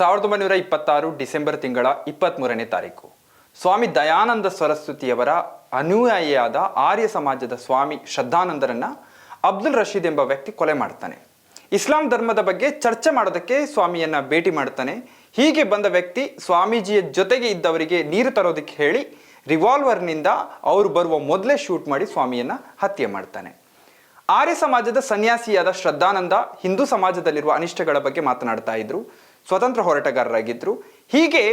ಸಾವಿರದ ಒಂಬೈನೂರ ಇಪ್ಪತ್ತಾರು ಡಿಸೆಂಬರ್ ತಿಂಗಳ ಇಪ್ಪತ್ತ್ಮೂರನೇ ತಾರೀಕು. ಸ್ವಾಮಿ ದಯಾನಂದ ಸರಸ್ವತಿಯವರ ಅನುಯಾಯಿಯಾದ ಆರ್ಯ ಸಮಾಜದ ಸ್ವಾಮಿ ಶ್ರದ್ಧಾನಂದರನ್ನು ಅಬ್ದುಲ್ ರಶೀದ್ ಎಂಬ ವ್ಯಕ್ತಿ ಕೊಲೆ ಮಾಡ್ತಾನೆ. ಇಸ್ಲಾಂ ಧರ್ಮದ ಬಗ್ಗೆ ಚರ್ಚೆ ಮಾಡೋದಕ್ಕೆ ಸ್ವಾಮಿಯನ್ನ ಭೇಟಿ ಮಾಡ್ತಾನೆ. ಹೀಗೆ ಬಂದ ವ್ಯಕ್ತಿ ಸ್ವಾಮೀಜಿಯ ಜೊತೆಗೆ ಇದ್ದವರಿಗೆ ನೀರು ತರೋದಕ್ಕೆ ಹೇಳಿ ರಿವಾಲ್ವರ್ನಿಂದ ಅವರು ಬರುವ ಮೊದಲೇ ಶೂಟ್ ಮಾಡಿ ಸ್ವಾಮಿಯನ್ನ ಹತ್ಯೆ ಮಾಡ್ತಾನೆ. ಆರ್ಯ ಸಮಾಜದ ಸನ್ಯಾಸಿಯಾದ ಶ್ರದ್ಧಾನಂದ ಹಿಂದೂ ಸಮಾಜದಲ್ಲಿರುವ ಅನಿಷ್ಟಗಳ ಬಗ್ಗೆ ಮಾತನಾಡ್ತಾ ಇದ್ರು. ಸ್ವತಂತ್ರ ಹೋರಾಟಗಾರರಾಗಿದ್ದರು ಹೀಗೆ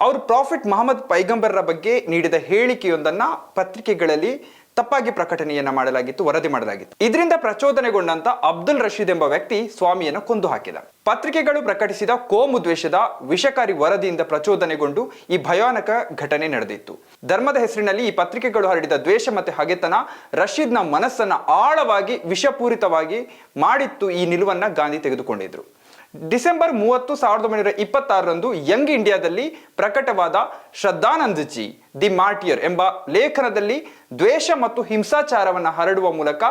ಅವರು ಪ್ರಾಫಿಟ್ ಮಹಮ್ಮದ್ ಪೈಗಂಬರ್ರ ಬಗ್ಗೆ ನೀಡಿದ ಹೇಳಿಕೆಯೊಂದನ್ನ ಪತ್ರಿಕೆಗಳಲ್ಲಿ ತಪ್ಪಾಗಿ ಪ್ರಕಟಣೆಯನ್ನ ಮಾಡಲಾಗಿತ್ತು, ವರದಿ ಮಾಡಲಾಗಿತ್ತು. ಇದರಿಂದ ಪ್ರಚೋದನೆಗೊಂಡಂತ ಅಬ್ದುಲ್ ರಶೀದ್ ಎಂಬ ವ್ಯಕ್ತಿ ಸ್ವಾಮಿಯನ್ನು ಕೊಂದು ಹಾಕಿದ. ಪತ್ರಿಕೆಗಳು ಪ್ರಕಟಿಸಿದ ಕೋಮು ದ್ವೇಷದ ವಿಷಕಾರಿ ವರದಿಯಿಂದ ಪ್ರಚೋದನೆಗೊಂಡು ಈ ಭಯಾನಕ ಘಟನೆ ನಡೆದಿತ್ತು. ಧರ್ಮದ ಹೆಸರಿನಲ್ಲಿ ಈ ಪತ್ರಿಕೆಗಳು ಹರಡಿದ ದ್ವೇಷ ಮತ್ತೆ ಹಗೆತನ ರಶೀದ್ನ ಮನಸ್ಸನ್ನ ಆಳವಾಗಿ ವಿಷಪೂರಿತವಾಗಿ ಮಾಡಿತ್ತು ಈ ನಿಲುವನ್ನ ಗಾಂಧಿ ತೆಗೆದುಕೊಂಡಿದ್ರು. ಡಿಸೆಂಬರ್ ಮೂವತ್ತು ಸಾವಿರದ ಒಂಬೈನೂರ ಇಪ್ಪತ್ತಾರರಂದು ಯಂಗ್ ಇಂಡಿಯಾದಲ್ಲಿ ಪ್ರಕಟವಾದ ಶ್ರದ್ಧಾನಂದಜಿ, ದಿ ಮಾರ್ಟಿಯರ್ ಎಂಬ ಲೇಖನದಲ್ಲಿ ದ್ವೇಷ ಮತ್ತು ಹಿಂಸಾಚಾರವನ್ನು ಹರಡುವ ಮೂಲಕ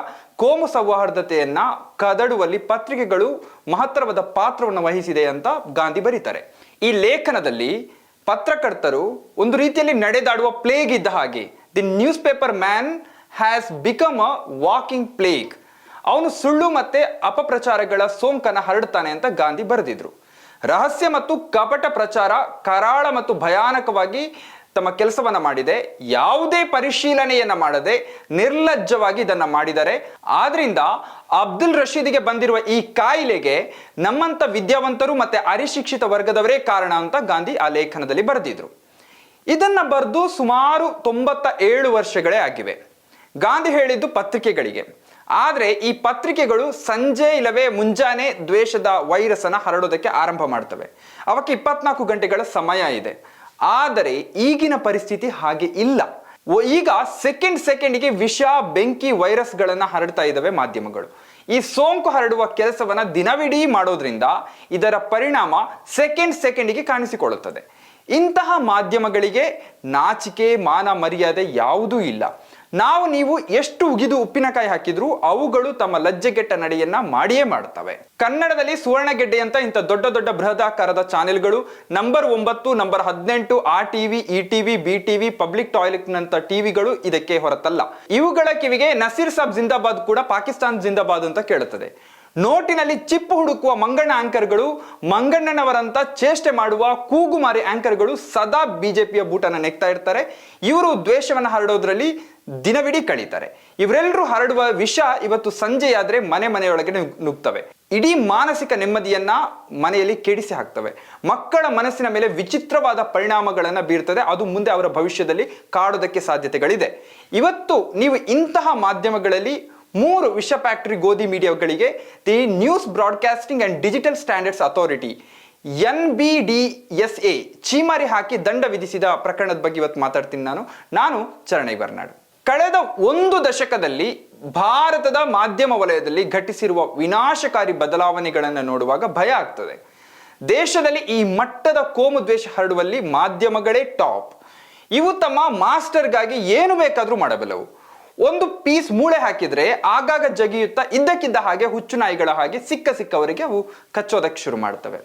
ಕೋಮು ಸೌಹಾರ್ದತೆಯನ್ನ ಕದಡುವಲ್ಲಿ ಪತ್ರಿಕೆಗಳು ಮಹತ್ತರವಾದ ಪಾತ್ರವನ್ನು ವಹಿಸಿದೆ ಅಂತ ಗಾಂಧಿ ಬರೀತಾರೆ. ಈ ಲೇಖನದಲ್ಲಿ ಪತ್ರಕರ್ತರು ಒಂದು ರೀತಿಯಲ್ಲಿ ನಡೆದಾಡುವ ಪ್ಲೇಗ್ ಇದ್ದ ಹಾಗೆ, the newspaper man has become a walking plague ಅವನು ಸುಳ್ಳು ಮತ್ತೆ ಅಪಪ್ರಚಾರಗಳ ಸೋಂಕನ ಹರಡ್ತಾನೆ ಅಂತ ಗಾಂಧಿ ಬರೆದಿದ್ರು. ರಹಸ್ಯ ಮತ್ತು ಕಪಟ ಪ್ರಚಾರ ಕರಾಳ ಮತ್ತು ಭಯಾನಕವಾಗಿ ತಮ್ಮ ಕೆಲಸವನ್ನ ಮಾಡಿದೆ. ಯಾವುದೇ ಪರಿಶೀಲನೆಯನ್ನ ಮಾಡದೆ ನಿರ್ಲಜ್ಜವಾಗಿ ಇದನ್ನ ಮಾಡಿದ್ದಾರೆ. ಆದ್ರಿಂದ ಅಬ್ದುಲ್ ರಶೀದ್ಗೆ ಬಂದಿರುವ ಈ ಕಾಯಿಲೆಗೆ ನಮ್ಮಂತ ವಿದ್ಯಾವಂತರು ಮತ್ತೆ ಅರಿಶಿಕ್ಷಿತ ವರ್ಗದವರೇ ಕಾರಣ ಅಂತ ಗಾಂಧಿ ಆ ಲೇಖನದಲ್ಲಿ ಬರೆದಿದ್ರು. ಇದನ್ನ ಬರೆದು ಸುಮಾರು ತೊಂಬತ್ತ ಏಳು ವರ್ಷಗಳೇ ಆಗಿವೆ. ಗಾಂಧಿ ಹೇಳಿದ್ದು ಪತ್ರಿಕೆಗಳಿಗೆ. ಆದರೆ ಈ ಪತ್ರಿಕೆಗಳು ಸಂಜೆ ಇಲ್ಲವೇ ಮುಂಜಾನೆ ದ್ವೇಷದ ವೈರಸನ್ನು ಹರಡೋದಕ್ಕೆ ಆರಂಭ ಮಾಡ್ತವೆ. ಅವಕ್ಕೆ ಇಪ್ಪತ್ನಾಲ್ಕು ಗಂಟೆಗಳ ಸಮಯ ಇದೆ. ಆದರೆ ಈಗಿನ ಪರಿಸ್ಥಿತಿ ಹಾಗೆ ಇಲ್ಲ. ಈಗ ಸೆಕೆಂಡ್ ಸೆಕೆಂಡ್ಗೆ ವಿಷ, ಬೆಂಕಿ, ವೈರಸ್ಗಳನ್ನು ಹರಡ್ತಾ ಇದ್ದಾವೆ ಮಾಧ್ಯಮಗಳು. ಈ ಸೋಂಕು ಹರಡುವ ಕೆಲಸವನ್ನ ದಿನವಿಡೀ ಮಾಡೋದ್ರಿಂದ ಇದರ ಪರಿಣಾಮ ಸೆಕೆಂಡ್ ಸೆಕೆಂಡಿಗೆ ಕಾಣಿಸಿಕೊಳ್ಳುತ್ತದೆ. ಇಂತಹ ಮಾಧ್ಯಮಗಳಿಗೆ ನಾಚಿಕೆ, ಮಾನ ಮರ್ಯಾದೆ ಯಾವುದೂ ಇಲ್ಲ. ನಾವು ನೀವು ಎಷ್ಟು ಉಗಿದು ಉಪ್ಪಿನಕಾಯಿ ಹಾಕಿದ್ರು ಅವುಗಳು ತಮ್ಮ ಲಜ್ಜೆಗೆಟ್ಟ ನಡೆಯನ್ನ ಮಾಡಿಯೇ ಮಾಡ್ತವೆ ಕನ್ನಡದಲ್ಲಿ ಸುವರ್ಣಗೆಡ್ಡೆ ಅಂತ ಇಂಥ ದೊಡ್ಡ ದೊಡ್ಡ ಬೃಹದಾಕಾರದ ಚಾನೆಲ್ಗಳು, ನಂಬರ್ ಒಂಬತ್ತು, ನಂಬರ್ ಹದಿನೆಂಟು ಆ TV E TV B TV public toilet ನಂತ ಟಿವಿಗಳು ಇದಕ್ಕೆ ಹೊರತಲ್ಲ. ಇವುಗಳ ಕಿವಿಗೆ ನಸೀರ್ ಸಾಬ್ ಜಿಂದಾಬಾದ್ ಕೂಡ ಪಾಕಿಸ್ತಾನ್ ಜಿಂದಾಬಾದ್ ಅಂತ ಕೇಳುತ್ತದೆ. ನೋಟಿನಲ್ಲಿ ಚಿಪ್ಪು ಹುಡುಕುವ ಮಂಗಣ್ಣ ಆಂಕರ್ಗಳು, ಮಂಗಣ್ಣನವರಂತ ಚೇಷ್ಟೆ ಮಾಡುವ ಕೂಗುಮಾರಿ ಆಂಕರ್ಗಳು ಸದಾ ಬಿಜೆಪಿಯ ಬೂಟನ್ನು ನೆಕ್ತಾ ಇರ್ತಾರೆ. ಇವರು ದ್ವೇಷವನ್ನು ಹರಡೋದ್ರಲ್ಲಿ ದಿನವಿಡೀ ಕಳೀತಾರೆ. ಇವರೆಲ್ಲರೂ ಹರಡುವ ವಿಷ ಇವತ್ತು ಸಂಜೆಯಾದ್ರೆ ಮನೆ ಮನೆಯೊಳಗೆ ನುಗ್- ನುಗ್ತವೆ. ಇಡೀ ಮಾನಸಿಕ ನೆಮ್ಮದಿಯನ್ನ ಮನೆಯಲ್ಲಿ ಕೆಡಿಸಿ ಹಾಕ್ತವೆ. ಮಕ್ಕಳ ಮನಸ್ಸಿನ ಮೇಲೆ ವಿಚಿತ್ರವಾದ ಪರಿಣಾಮಗಳನ್ನು ಬೀರ್ತದೆ. ಅದು ಮುಂದೆ ಅವರ ಭವಿಷ್ಯದಲ್ಲಿ ಕಾಡೋದಕ್ಕೆ ಸಾಧ್ಯತೆಗಳಿದೆ. ಇವತ್ತು ನೀವು ಇಂತಹ ಮಾಧ್ಯಮಗಳಲ್ಲಿ ಮೂರು ವಿಷ ಫ್ಯಾಕ್ಟರಿ ಗೋಧಿ ಮೀಡಿಯಾಗಳಿಗೆ the news broadcasting and digital standards authority, N B D S A ಚೀಮಾರಿ ಹಾಕಿ ದಂಡ ವಿಧಿಸಿದ ಪ್ರಕರಣದ ಬಗ್ಗೆ ಇವತ್ತು ಮಾತಾಡ್ತೀನಿ ನಾನು. ನಾನು ಚರಣೈ ಬರ್ನಾಡು. ಕಳೆದ ಒಂದು ದಶಕದಲ್ಲಿ ಭಾರತದ ಮಾಧ್ಯಮ ವಲಯದಲ್ಲಿ ಘಟಿಸಿರುವ ವಿನಾಶಕಾರಿ ಬದಲಾವಣೆಗಳನ್ನು ನೋಡುವಾಗ ಭಯ ಆಗ್ತದೆ. ದೇಶದಲ್ಲಿ ಈ ಮಟ್ಟದ ಕೋಮು ದ್ವೇಷ ಹರಡುವಲ್ಲಿ ಮಾಧ್ಯಮಗಳೇ ಟಾಪ್. ಇವು ತಮ್ಮ ಮಾಸ್ಟರ್ಗಾಗಿ ಏನು ಬೇಕಾದರೂ ಮಾಡಬಲ್ಲವು. ಒಂದು ಪೀಸ್ ಮೂಳೆ ಹಾಕಿದ್ರೆ ಆಗಾಗ ಜಗಿಯುತ್ತಾ ಇದ್ದಕ್ಕಿದ್ದ ಹಾಗೆ ಹುಚ್ಚು ನಾಯಿಗಳ ಹಾಗೆ ಸಿಕ್ಕ ಸಿಕ್ಕವರಿಗೆ ಅವು ಕಚ್ಚೋದಕ್ಕೆ ಶುರು ಮಾಡ್ತವೆ.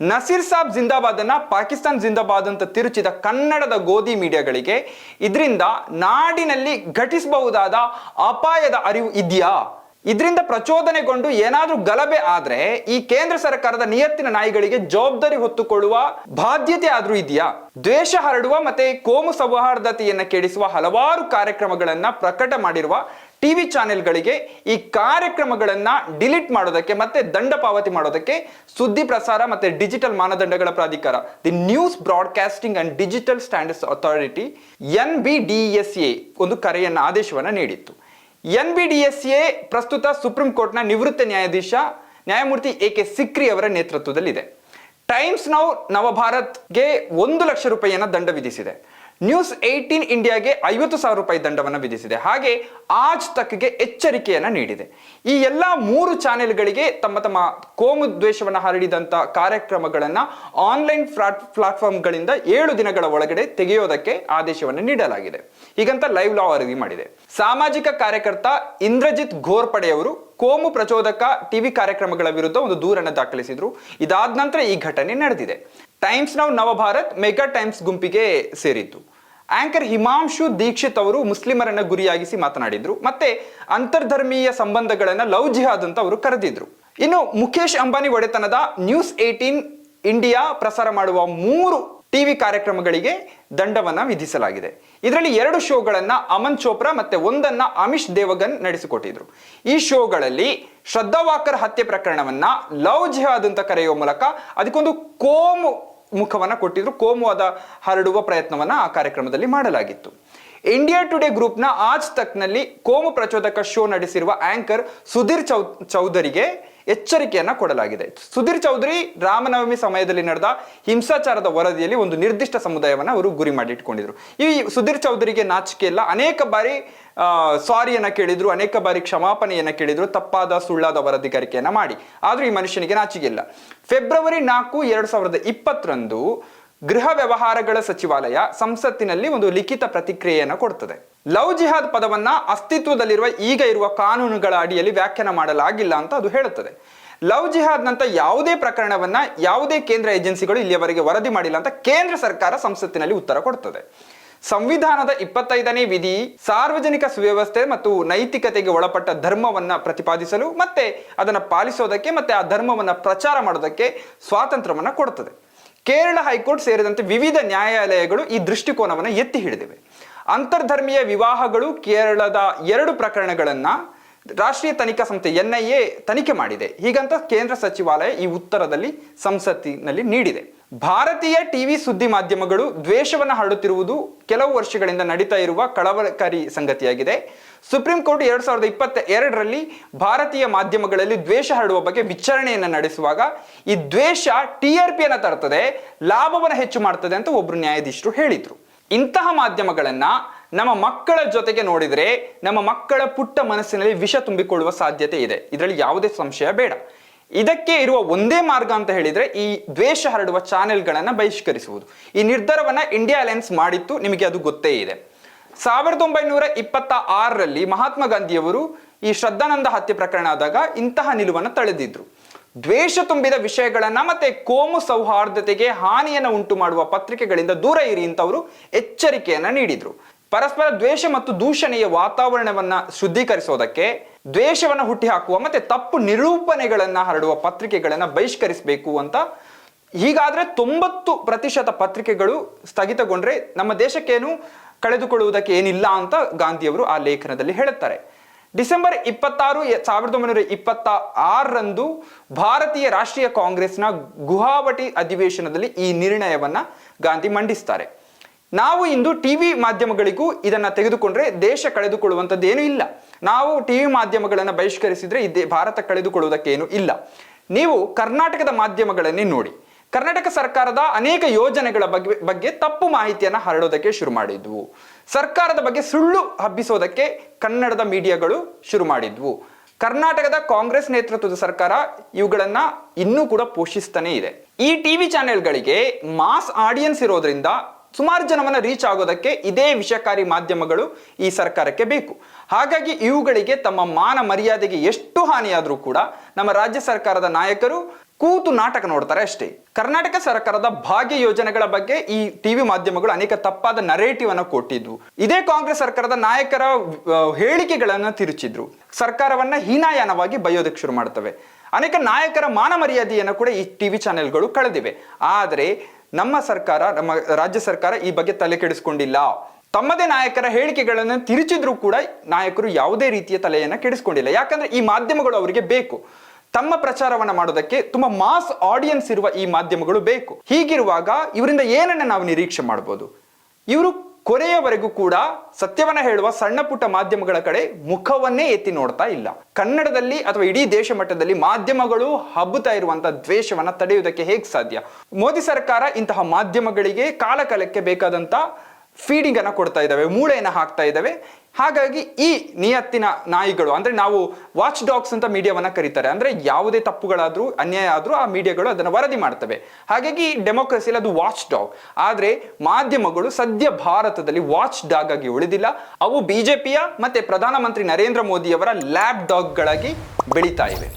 ನಸೀರ್ ಸಾಬ್ ಜಿಂದಾಬಾದ್ ಅನ್ನ ಪಾಕಿಸ್ತಾನ್ ಜಿಂದಾಬಾದ್ ಅಂತ ತಿರುಚಿದ ಕನ್ನಡದ ಗೋಧಿ ಮೀಡಿಯಾಗಳಿಗೆ ಇದರಿಂದ ನಾಡಿನಲ್ಲಿ ಘಟಿಸಬಹುದಾದ ಅಪಾಯದ ಅರಿವು ಇದೆಯಾ? ಇದರಿಂದ ಪ್ರಚೋದನೆಗೊಂಡು ಏನಾದರೂ ಗಲಭೆ ಆದ್ರೆ ಈ ಕೇಂದ್ರ ಸರ್ಕಾರದ ನಿಯತ್ತಿನ ನಾಯಿಗಳಿಗೆ ಜವಾಬ್ದಾರಿ ಹೊತ್ತುಕೊಳ್ಳುವ ಬಾಧ್ಯತೆ ಆದ್ರೂ ಇದೆಯಾ? ದ್ವೇಷ ಹರಡುವ ಮತ್ತೆ ಕೋಮು ಸೌಹಾರ್ದತೆಯನ್ನು ಕೆಡಿಸುವ ಹಲವಾರು ಕಾರ್ಯಕ್ರಮಗಳನ್ನ ಪ್ರಕಟ ಮಾಡಿರುವ ಟಿವಿ ಚಾನೆಲ್ಗಳಿಗೆ ಈ ಕಾರ್ಯಕ್ರಮಗಳನ್ನ ಡಿಲೀಟ್ ಮಾಡೋದಕ್ಕೆ ಮತ್ತೆ ದಂಡ ಪಾವತಿ ಮಾಡೋದಕ್ಕೆ ಸುದ್ದಿ ಪ್ರಸಾರ ಮತ್ತೆ ಡಿಜಿಟಲ್ ಮಾನದಂಡಗಳ ಪ್ರಾಧಿಕಾರ, the news broadcasting and digital standards authority N B D S A ಒಂದು ಕರೆಯನ್ನು, ಆದೇಶವನ್ನ ನೀಡಿತ್ತು. N B D S A ಪ್ರಸ್ತುತ ಸುಪ್ರೀಂ ಕೋರ್ಟ್ನ ನಿವೃತ್ತ ನ್ಯಾಯಾಧೀಶ ನ್ಯಾಯಮೂರ್ತಿ ಎ ಕೆ ಸಿಕ್ರಿ ಅವರ ನೇತೃತ್ವದಲ್ಲಿದೆ. ಟೈಮ್ಸ್ ನೌ ನವಭಾರತ್ಗೆ ಒಂದು ಲಕ್ಷ ರೂಪಾಯಿಯನ್ನ ದಂಡ ವಿಧಿಸಿದೆ. ನ್ಯೂಸ್ ಏಯ್ಟೀನ್ ಇಂಡಿಯಾಗೆ ಐವತ್ತು ಸಾವಿರ ರೂಪಾಯಿ ದಂಡವನ್ನು ವಿಧಿಸಿದೆ. ಹಾಗೆ ಆಜ್ ತಕ್ಗೆ ಎಚ್ಚರಿಕೆಯನ್ನು ನೀಡಿದೆ. ಈ ಎಲ್ಲ ಮೂರು ಚಾನೆಲ್ಗಳಿಗೆ ತಮ್ಮ ತಮ್ಮ ಕೋಮು ದ್ವೇಷವನ್ನು ಹರಡಿದಂಥ ಕಾರ್ಯಕ್ರಮಗಳನ್ನ ಆನ್ಲೈನ್ ಫ್ಲಾಟ್, ಪ್ಲಾಟ್ಫಾರ್ಮ್ಗಳಿಂದ ಏಳು ದಿನಗಳ ಒಳಗಡೆ ತೆಗೆಯೋದಕ್ಕೆ ಆದೇಶವನ್ನು ನೀಡಲಾಗಿದೆ. ಹೀಗಂತ ಲೈವ್ ಲಾ ವರದಿ ಮಾಡಿದೆ. ಸಾಮಾಜಿಕ ಕಾರ್ಯಕರ್ತ ಇಂದ್ರಜಿತ್ ಘೋರ್ಪಡೆಯವರು ಕೋಮು ಪ್ರಚೋದಕ ಟಿವಿ ಕಾರ್ಯಕ್ರಮಗಳ ವಿರುದ್ಧ ಒಂದು ದೂರನ್ನು ದಾಖಲಿಸಿದ್ರು. ಇದಾದ ನಂತರ ಈ ಘಟನೆ ನಡೆದಿದೆ. Times Now Navbharat Mega Times ಗುಂಪಿಗೆ ಸೇರಿತ್ತು. ಆಂಕರ್ ಹಿಮಾಂಶು ದೀಕ್ಷಿತ್ ಅವರು ಮುಸ್ಲಿಮರನ್ನ ಗುರಿಯಾಗಿಸಿ ಮಾತನಾಡಿದ್ರು. ಮತ್ತೆ ಅಂತರ್ಧರ್ಮೀಯ ಸಂಬಂಧಗಳನ್ನ ಲವ್ ಜಿಹಾದ್ ಅಂತ ಅವರು ಕರೆದಿದ್ರು. ಇನ್ನು ಮುಖೇಶ್ ಅಂಬಾನಿ ಒಡೆತನದ ನ್ಯೂಸ್ ಏಟೀನ್ ಇಂಡಿಯಾ ಪ್ರಸಾರ ಮಾಡುವ ಮೂರು ಟಿವಿ ಕಾರ್ಯಕ್ರಮಗಳಿಗೆ ದಂಡವನ್ನ ವಿಧಿಸಲಾಗಿದೆ. ಇದರಲ್ಲಿ ಎರಡು ಶೋಗಳನ್ನು ಅಮನ್ ಚೋಪ್ರಾ ಮತ್ತೆ ಒಂದನ್ನ ಅಮಿಷ್ ದೇವಗನ್ ನಡೆಸಿಕೊಟ್ಟಿದ್ರು. ಈ ಶೋಗಳಲ್ಲಿ ಶ್ರದ್ಧಾ ವಾಕರ್ ಹತ್ಯೆ ಪ್ರಕರಣವನ್ನ ಲವ್ ಜಿಹಾದ್ ಅಂತ ಕರೆಯುವ ಮೂಲಕ ಅದಕ್ಕೊಂದು ಕೋಮು ಮುಖವನ್ನ ಕೊಟ್ಟಿದ್ರು. ಕೋಮುವಾದ ಹರಡುವ ಪ್ರಯತ್ನವನ್ನ ಆ ಕಾರ್ಯಕ್ರಮದಲ್ಲಿ ಮಾಡಲಾಗಿತ್ತು. ಇಂಡಿಯಾ ಟುಡೇ ಗ್ರೂಪ್ನ ಆಜ್ ತಕ್ನಲ್ಲಿ ಕೋಮು ಪ್ರಚೋದಕ ಶೋ ನಡೆಸಿರುವ ಆಂಕರ್ ಸುಧೀರ್ ಚೌ, ಚೌಧರಿಗೆ ಎಚ್ಚರಿಕೆಯನ್ನ ಕೊಡಲಾಗಿದೆ. ಸುಧೀರ್ ಚೌಧರಿ ರಾಮನವಮಿ ಸಮಯದಲ್ಲಿ ನಡೆದ ಹಿಂಸಾಚಾರದ ವರದಿಯಲ್ಲಿ ಒಂದು ನಿರ್ದಿಷ್ಟ ಸಮುದಾಯವನ್ನ ಅವರು ಗುರಿ ಮಾಡಿಟ್ಕೊಂಡಿದ್ರು. ಈ ಸುಧೀರ್ ಚೌಧರಿಗೆ ನಾಚಿಕೆ ಇಲ್ಲ. ಅನೇಕ ಬಾರಿ ಸಾರಿಯನ್ನ ಕೇಳಿದ್ರು, ಅನೇಕ ಬಾರಿ ಕ್ಷಮಾಪಣೆಯನ್ನ ಕೇಳಿದ್ರು, ತಪ್ಪಾದ ಸುಳ್ಳಾದ ವರದಿಗಾರಿಕೆಯನ್ನ ಮಾಡಿ. ಆದರೂ ಈ ಮನುಷ್ಯನಿಗೆ ನಾಚಿಕೆ ಇಲ್ಲ. ಫೆಬ್ರವರಿ ನಾಲ್ಕು, ಎರಡು ಸಾವಿರದ ಇಪ್ಪತ್ತರಂದು ಗೃಹ ವ್ಯವಹಾರಗಳ ಸಚಿವಾಲಯ ಸಂಸತ್ತಿನಲ್ಲಿ ಒಂದು ಲಿಖಿತ ಪ್ರತಿಕ್ರಿಯೆಯನ್ನು ಕೊಡ್ತದೆ. ಲವ್ ಜಿಹಾದ್ ಪದವನ್ನ ಅಸ್ತಿತ್ವದಲ್ಲಿರುವ ಈಗ ಇರುವ ಕಾನೂನುಗಳ ಅಡಿಯಲ್ಲಿ ವ್ಯಾಖ್ಯಾನ ಮಾಡಲಾಗಿಲ್ಲ ಅಂತ ಅದು ಹೇಳುತ್ತದೆ. ಲವ್ ಜಿಹಾದ್ನಂತ ಯಾವುದೇ ಪ್ರಕರಣವನ್ನ ಯಾವುದೇ ಕೇಂದ್ರ ಏಜೆನ್ಸಿಗಳು ಇಲ್ಲಿಯವರೆಗೆ ವರದಿ ಮಾಡಿಲ್ಲ ಅಂತ ಕೇಂದ್ರ ಸರ್ಕಾರ ಸಂಸತ್ತಿನಲ್ಲಿ ಉತ್ತರ ಕೊಡ್ತದೆ. ಸಂವಿಧಾನದ ಇಪ್ಪತ್ತೈದನೇ ವಿಧಿ ಸಾರ್ವಜನಿಕ ಸುವ್ಯವಸ್ಥೆ ಮತ್ತು ನೈತಿಕತೆಗೆ ಒಳಪಟ್ಟ ಧರ್ಮವನ್ನ ಪ್ರತಿಪಾದಿಸಲು ಮತ್ತೆ ಅದನ್ನು ಪಾಲಿಸೋದಕ್ಕೆ ಮತ್ತೆ ಆ ಧರ್ಮವನ್ನ ಪ್ರಚಾರ ಮಾಡೋದಕ್ಕೆ ಸ್ವಾತಂತ್ರ್ಯವನ್ನ ಕೊಡ್ತದೆ. ಕೇರಳ ಹೈಕೋರ್ಟ್ ಸೇರಿದಂತೆ ವಿವಿಧ ನ್ಯಾಯಾಲಯಗಳು ಈ ದೃಷ್ಟಿಕೋನವನ್ನು ಎತ್ತಿ ಹಿಡಿದಿವೆ. ಅಂತರ್ಧರ್ಮೀಯ ವಿವಾಹಗಳು ಕೇರಳದ ಎರಡು ಪ್ರಕರಣಗಳನ್ನ ರಾಷ್ಟ್ರೀಯ ತನಿಖಾ ಸಂಸ್ಥೆ ಎನ್ ತನಿಖೆ ಮಾಡಿದೆ. ಹೀಗಂತ ಕೇಂದ್ರ ಸಚಿವಾಲಯ ಈ ಉತ್ತರದಲ್ಲಿ ಸಂಸತ್ತಿನಲ್ಲಿ ನೀಡಿದೆ. ಭಾರತೀಯ ಟಿವಿ ಸುದ್ದಿ ಮಾಧ್ಯಮಗಳು ದ್ವೇಷವನ್ನು ಹರಡುತ್ತಿರುವುದು ಕೆಲವು ವರ್ಷಗಳಿಂದ ನಡೀತಾ ಇರುವ ಕಳವಳಕಾರಿ ಸಂಗತಿಯಾಗಿದೆ. ಸುಪ್ರೀಂ ಕೋರ್ಟ್ ಎರಡ್ ಸಾವಿರದ ಇಪ್ಪತ್ತ ಎರಡರಲ್ಲಿ ಭಾರತೀಯ ಮಾಧ್ಯಮಗಳಲ್ಲಿ ದ್ವೇಷ ಹರಡುವ ಬಗ್ಗೆ ವಿಚಾರಣೆಯನ್ನು ನಡೆಸುವಾಗ ಈ ದ್ವೇಷ ಟಿ ಆರ್ ಪಿಯನ್ನು ತರ್ತದೆ, ಲಾಭವನ್ನು ಹೆಚ್ಚು ಮಾಡ್ತದೆ ಅಂತ ಒಬ್ರು ನ್ಯಾಯಾಧೀಶರು ಹೇಳಿದ್ರು. ಇಂತಹ ಮಾಧ್ಯಮಗಳನ್ನ ನಮ್ಮ ಮಕ್ಕಳ ಜೊತೆಗೆ ನೋಡಿದ್ರೆ ನಮ್ಮ ಮಕ್ಕಳ ಪುಟ್ಟ ಮನಸ್ಸಿನಲ್ಲಿ ವಿಷ ತುಂಬಿಕೊಳ್ಳುವ ಸಾಧ್ಯತೆ ಇದೆ. ಇದರಲ್ಲಿ ಯಾವುದೇ ಸಂಶಯ ಬೇಡ. ಇದಕ್ಕೆ ಇರುವ ಒಂದೇ ಮಾರ್ಗ ಅಂತ ಹೇಳಿದ್ರೆ ಈ ದ್ವೇಷ ಹರಡುವ ಚಾನೆಲ್ಗಳನ್ನು ಬಹಿಷ್ಕರಿಸುವುದು. ಈ ನಿರ್ಧಾರವನ್ನ ಇಂಡಿಯಾ ಅಲೈನ್ಸ್ ಮಾಡಿತ್ತು, ನಿಮಗೆ ಅದು ಗೊತ್ತೇ ಇದೆ. ಸಾವಿರದ ಒಂಬೈನೂರ ಇಪ್ಪತ್ತ ಆರರಲ್ಲಿ ಮಹಾತ್ಮ ಗಾಂಧಿಯವರು ಈ ಶ್ರದ್ಧಾನಂದ ಹತ್ಯೆ ಪ್ರಕರಣ ಆದಾಗ ಇಂತಹ ನಿಲುವನ್ನು ತಳೆದಿದ್ರು. ದ್ವೇಷ ತುಂಬಿದ ವಿಷಯಗಳನ್ನ ಮತ್ತೆ ಕೋಮು ಸೌಹಾರ್ದತೆಗೆ ಹಾನಿಯನ್ನು ಉಂಟು ಮಾಡುವ ಪತ್ರಿಕೆಗಳಿಂದ ದೂರ ಇರಿ ಅಂತ ಅವರು ಎಚ್ಚರಿಕೆಯನ್ನ ನೀಡಿದ್ರು. ಪರಸ್ಪರ ದ್ವೇಷ ಮತ್ತು ದೂಷಣೆಯ ವಾತಾವರಣವನ್ನ ಶುದ್ಧೀಕರಿಸೋದಕ್ಕೆ ಹುಟ್ಟಿ ಹಾಕುವ ಮತ್ತೆ ತಪ್ಪು ನಿರೂಪಣೆಗಳನ್ನ ಹರಡುವ ಪತ್ರಿಕೆಗಳನ್ನ ಬಹಿಷ್ಕರಿಸಬೇಕು ಅಂತ ಹೀಗಾದ್ರೆ ತೊಂಬತ್ತು ಪ್ರತಿಶತ ಪತ್ರಿಕೆಗಳು ಸ್ಥಗಿತಗೊಂಡ್ರೆ ನಮ್ಮ ದೇಶಕ್ಕೇನು ಕಳೆದುಕೊಳ್ಳುವುದಕ್ಕೆ ಏನಿಲ್ಲ ಅಂತ ಗಾಂಧಿಯವರು ಆ ಲೇಖನದಲ್ಲಿ ಹೇಳುತ್ತಾರೆ. ಡಿಸೆಂಬರ್ ಇಪ್ಪತ್ತಾರು ಸಾವಿರದ ಒಂಬೈನೂರ ಇಪ್ಪತ್ತ ಆರರಂದು ಭಾರತೀಯ ರಾಷ್ಟ್ರೀಯ ಕಾಂಗ್ರೆಸ್ನ ಗುಹಾವಟಿ ಅಧಿವೇಶನದಲ್ಲಿ ಈ ನಿರ್ಣಯವನ್ನ ಗಾಂಧಿ ಮಂಡಿಸ್ತಾರೆ. ನಾವು ಇಂದು ಟಿ ವಿ ಮಾಧ್ಯಮಗಳಿಗೂ ಇದನ್ನು ತೆಗೆದುಕೊಂಡ್ರೆ ದೇಶ ಕಳೆದುಕೊಳ್ಳುವಂಥದ್ದು ಏನೂ ಇಲ್ಲ. ನಾವು ಟಿವಿ ಮಾಧ್ಯಮಗಳನ್ನು ಬಹಿಷ್ಕರಿಸಿದರೆ ಇದೇ ಭಾರತ ಕಳೆದುಕೊಳ್ಳುವುದಕ್ಕೇನು ಇಲ್ಲ. ನೀವು ಕರ್ನಾಟಕದ ಮಾಧ್ಯಮಗಳನ್ನೇ ನೋಡಿ. ಕರ್ನಾಟಕ ಸರ್ಕಾರದ ಅನೇಕ ಯೋಜನೆಗಳ ಬಗ್ಗೆ ಬಗ್ಗೆ ತಪ್ಪು ಮಾಹಿತಿಯನ್ನು ಹರಡೋದಕ್ಕೆ ಶುರು ಮಾಡಿದ್ವು. ಸರ್ಕಾರದ ಬಗ್ಗೆ ಸುಳ್ಳು ಹಬ್ಬಿಸೋದಕ್ಕೆ ಕನ್ನಡದ ಮೀಡಿಯಾಗಳು ಶುರು ಮಾಡಿದ್ವು. ಕರ್ನಾಟಕದ ಕಾಂಗ್ರೆಸ್ ನೇತೃತ್ವದ ಸರ್ಕಾರ ಇವುಗಳನ್ನು ಇನ್ನೂ ಕೂಡ ಪೋಷಿಸ್ತಾನೇ ಇದೆ. ಈ ಟಿವಿ ಚಾನೆಲ್ಗಳಿಗೆ ಮಾಸ್ ಆಡಿಯನ್ಸ್ ಇರೋದ್ರಿಂದ ಸುಮಾರು ಜನವನ್ನ ರೀಚ್ ಆಗೋದಕ್ಕೆ ಇದೇ ವಿಷಕಾರಿ ಮಾಧ್ಯಮಗಳು ಈ ಸರ್ಕಾರಕ್ಕೆ ಬೇಕು. ಹಾಗಾಗಿ ಇವುಗಳಿಗೆ ತಮ್ಮ ಮಾನ ಮರ್ಯಾದೆಗೆ ಎಷ್ಟು ಹಾನಿಯಾದರೂ ಕೂಡ ನಮ್ಮ ರಾಜ್ಯ ಸರ್ಕಾರದ ನಾಯಕರು ಕೂತು ನಾಟಕ ನೋಡ್ತಾರೆ ಅಷ್ಟೇ. ಕರ್ನಾಟಕ ಸರ್ಕಾರದ ಭಾಗ್ಯ ಯೋಜನೆಗಳ ಬಗ್ಗೆ ಈ ಟಿವಿ ಮಾಧ್ಯಮಗಳು ಅನೇಕ ತಪ್ಪಾದ ನರೇಟಿವ್ ಅನ್ನು ಕೊಟ್ಟಿದ್ವು ಇದೇ ಕಾಂಗ್ರೆಸ್ ಸರ್ಕಾರದ ನಾಯಕರ ಹೇಳಿಕೆಗಳನ್ನು ತಿರುಚಿದ್ರು. ಸರ್ಕಾರವನ್ನ ಹೀನಾಯಾನವಾಗಿ ಬಯೋದಕ್ಕೆ ಶುರು ಮಾಡ್ತವೆ. ಅನೇಕ ನಾಯಕರ ಮಾನ ಮರ್ಯಾದೆಯನ್ನು ಕೂಡ ಈ ಟಿವಿ ಚಾನೆಲ್ಗಳು ಕಳೆದಿವೆ. ಆದರೆ ನಮ್ಮ ಸರ್ಕಾರ, ನಮ್ಮ ರಾಜ್ಯ ಸರ್ಕಾರ ಈ ಬಗ್ಗೆ ತಲೆ ಕೆಡಿಸ್ಕೊಂಡಿಲ್ಲ. ತಮ್ಮದೇ ನಾಯಕರ ಹೇಳಿಕೆಗಳನ್ನು ತಿರುಚಿದ್ರು ಕೂಡ ನಾಯಕರು ಯಾವುದೇ ರೀತಿಯ ತಲೆಯನ್ನು ಕೆಡಿಸ್ಕೊಂಡಿಲ್ಲ. ಯಾಕಂದ್ರೆ ಈ ಮಾಧ್ಯಮಗಳು ಅವರಿಗೆ ಬೇಕು. ತಮ್ಮ ಪ್ರಚಾರವನ್ನ ಮಾಡೋದಕ್ಕೆ ತುಂಬಾ ಮಾಸ್ ಆಡಿಯನ್ಸ್ ಇರುವ ಈ ಮಾಧ್ಯಮಗಳು ಬೇಕು. ಹೀಗಿರುವಾಗ ಇವರಿಂದ ಏನನ್ನ ನಾವು ನಿರೀಕ್ಷೆ ಮಾಡ್ಬೋದು? ಇವರು ಕೊನೆಯವರೆಗೂ ಕೂಡ ಸತ್ಯವನ್ನ ಹೇಳುವ ಸಣ್ಣ ಪುಟ್ಟ ಮಾಧ್ಯಮಗಳ ಕಡೆ ಮುಖವನ್ನೇ ಎತ್ತಿ ನೋಡ್ತಾ ಇಲ್ಲ. ಕನ್ನಡದಲ್ಲಿ ಅಥವಾ ಇಡೀ ದೇಶ ಮಟ್ಟದಲ್ಲಿ ಮಾಧ್ಯಮಗಳು ಹಬ್ಬುತ್ತಾ ಇರುವಂತಹ ದ್ವೇಷವನ್ನ ತಡೆಯುವುದಕ್ಕೆ ಹೇಗೆ ಸಾಧ್ಯ? ಮೋದಿ ಸರ್ಕಾರ ಇಂತಹ ಮಾಧ್ಯಮಗಳಿಗೆ ಕಾಲಕಾಲಕ್ಕೆ ಬೇಕಾದಂತ ಫೀಡಿಂಗ್ ಅನ್ನ ಕೊಡ್ತಾ ಇದ್ದಾವೆ ಮೂಳೆಯನ್ನು ಹಾಕ್ತಾ ಇದ್ದಾವೆ ಹಾಗಾಗಿ ಈ ನಿಯತ್ತಿನ ನಾಯಿಗಳು, ಅಂದರೆ ನಾವು ವಾಚ್ ಡಾಗ್ಸ್ ಅಂತ ಮೀಡಿಯಾವನ್ನು ಕರೀತಾರೆ, ಅಂದರೆ ಯಾವುದೇ ತಪ್ಪುಗಳಾದರೂ, ಅನ್ಯಾಯ ಆದರೂ ಆ ಮೀಡಿಯಾಗಳು ಅದನ್ನು ವರದಿ ಮಾಡ್ತವೆ. ಹಾಗಾಗಿ ಡೆಮೋಕ್ರಸಿಯಲ್ಲಿ ಅದು ವಾಚ್ ಡಾಗ್ ಆದರೆ ಮಾಧ್ಯಮಗಳು ಸದ್ಯ ಭಾರತದಲ್ಲಿ ವಾಚ್ ಡಾಗ್ ಆಗಿ ಉಳಿದಿಲ್ಲ. ಅವು ಬಿ ಜೆ ಪಿಯ ಮತ್ತು ಪ್ರಧಾನಮಂತ್ರಿ ನರೇಂದ್ರ ಮೋದಿಯವರ ಲ್ಯಾಬ್ ಡಾಗ್ಗಳಾಗಿ ಬೆಳೀತಾ ಇವೆ.